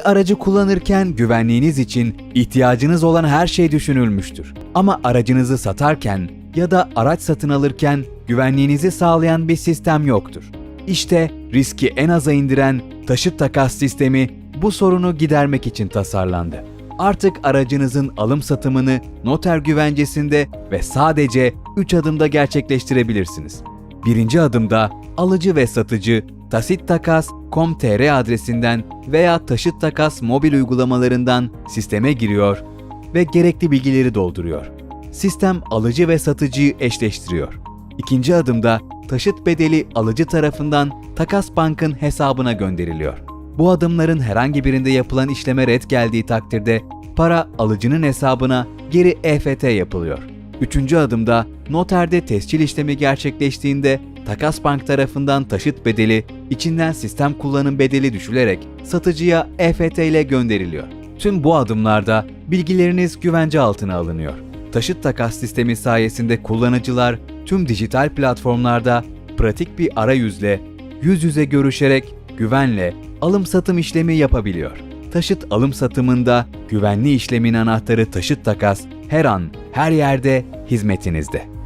Bir aracı kullanırken güvenliğiniz için ihtiyacınız olan her şey düşünülmüştür. Ama aracınızı satarken ya da araç satın alırken güvenliğinizi sağlayan bir sistem yoktur. İşte riski en aza indiren taşıt takas sistemi bu sorunu gidermek için tasarlandı. Artık aracınızın alım satımını noter güvencesinde ve sadece 3 adımda gerçekleştirebilirsiniz. Birinci adımda alıcı ve satıcı tasit.takas.com.tr adresinden veya taşıt takas mobil uygulamalarından sisteme giriyor ve gerekli bilgileri dolduruyor. Sistem alıcı ve satıcıyı eşleştiriyor. İkinci adımda taşıt bedeli alıcı tarafından Takas Bank'ın hesabına gönderiliyor. Bu adımların herhangi birinde yapılan işleme red geldiği takdirde para alıcının hesabına geri EFT yapılıyor. Üçüncü adımda noterde tescil işlemi gerçekleştiğinde Takas Bank tarafından taşıt bedeli içinden sistem kullanım bedeli düşülerek satıcıya EFT ile gönderiliyor. Tüm bu adımlarda bilgileriniz güvence altına alınıyor. Taşıt takas sistemi sayesinde kullanıcılar tüm dijital platformlarda pratik bir arayüzle yüz yüze görüşerek güvenle alım satım işlemi yapabiliyor. Taşıt alım satımında güvenli işlemin anahtarı taşıt takas her an her yerde hizmetinizde.